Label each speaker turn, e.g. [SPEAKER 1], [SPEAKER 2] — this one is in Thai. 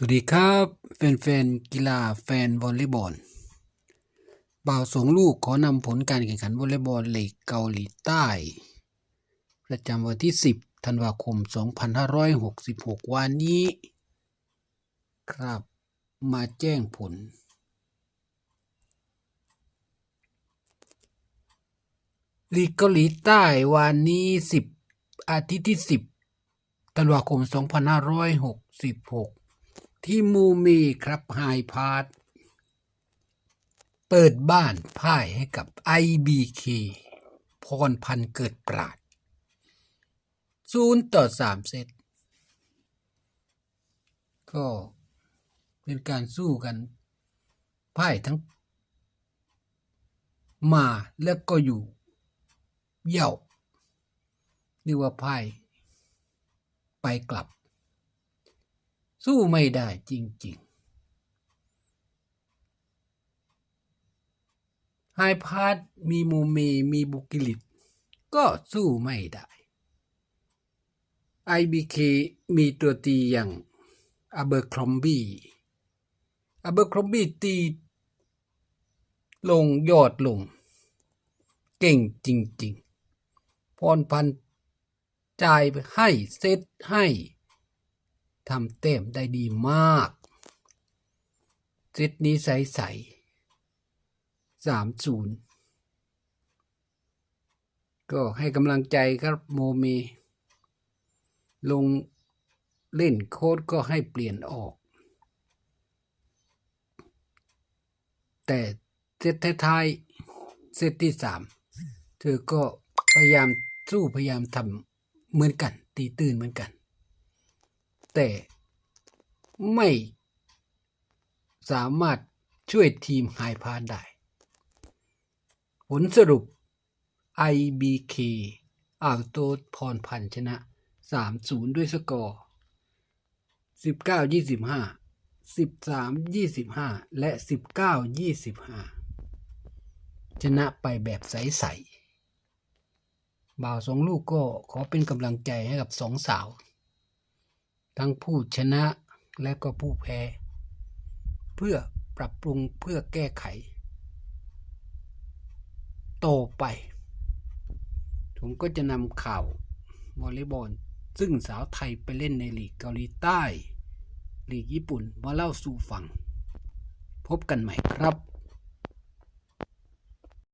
[SPEAKER 1] สวัสดีครับ แฟนๆกีฬาแฟนวอลเลย์บอลบ่าวสองลูกขอนำผลการแข่งขันวอลเลย์บอลลีกเกาหลีใต้ ประจำวันที่ 10 ธันวาคม 2566 วันนี้ ครับ มาแจ้งผล ลีกเกาหลีใต้วันนี้ 10 อาทิตย์ที่ 10 ธันวาคม 2566 ที่มูมีครับไฮพาร์ทเปิดบ้านพ่ายให้กับ IBK พรพันเกิดปราดศูนย์ต่อสามเซตก็เป็นการสู้กันพ่ายทั้ง มาแล้วก็อยู่เหย่าเรียกว่าพ่ายไปกลับ สู้ไม่ได้จริงๆไฮพาร์ทมีโมเมมีบุกิลิต ก็สู้ไม่ได้ IBK มีตัวตีอย่างอเบอร์ครอมบี้อเบอร์ครอมบี้ตี ลงยอดลง เก่งจริง ๆ พรพันจ่ายไปให้เซตให้ ทำเต็มได้ดีมากเซตนี้ใสๆสามศูนย์ก็ให้กำลังใจครับโมเม ลงเล่นโค้ดก็ให้เปลี่ยนออก แต่เซตท้ายเซตที่สามเธอก็พยายามสู้พยายามทำเหมือนกัน ตีตื่นเหมือนกัน แต่ไม่สามารถช่วยทีมไฮพาร์ได้ ผลสรุป IBK อ่าวโตพรพันชนะ 3-0 ด้วยสกอร์ 19-25 13-25 และ 19-25 ชนะไปแบบใส ๆ บ่าวสองลูกก็ขอเป็นกำลังใจให้กับสองสาว ทั้งผู้ชนะและก็ผู้แพ้ เพื่อปรับปรุงเพื่อแก้ไข โตไป ผมก็จะนำข่าววอลเลย์บอลซึ่งสาวไทยไปเล่นในลีกเกาหลีใต้ลีกญี่ปุ่นมาเล่าสู่ฟัง พบกันใหม่ครับ